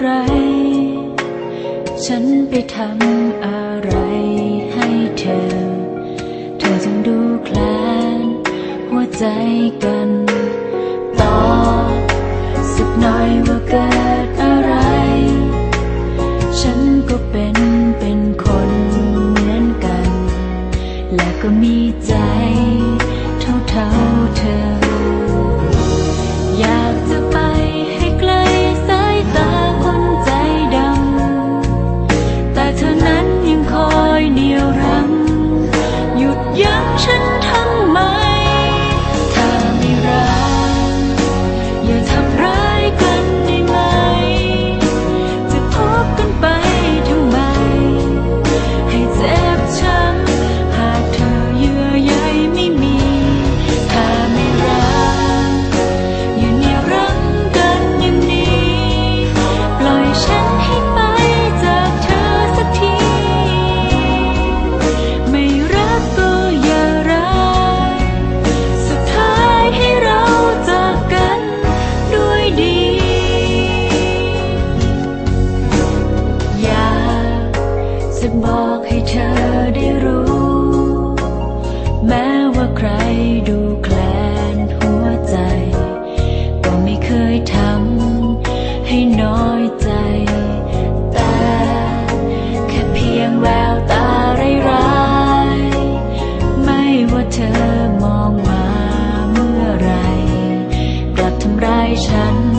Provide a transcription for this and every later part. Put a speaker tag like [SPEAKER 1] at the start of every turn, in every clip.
[SPEAKER 1] อะไร ฉันไปทำอะไรให้เธอ เธอจึงดูแคลนหัวใจกันตอบสักหน่อยว่าเกิดอะไร ฉันก็เป็นเป็นคนเหมือนกัน และก็มีใจเท่าเท่าเธอ ยั้ จะบอกให้เธอได้รู้ แม้ว่าใครดูแคลนหัวใจ ก็ไม่เคยทำให้น้อยใจ แต่แค่เพียงแววตาร้ายๆไม่ว่าเธอมองมาเมื่อไร กลับทำร้ายฉัน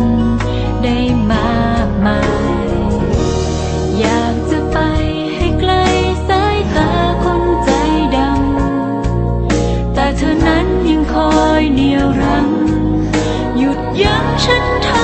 [SPEAKER 1] ยังคอยเหนียวรั้ง หยุดยั้งฉันท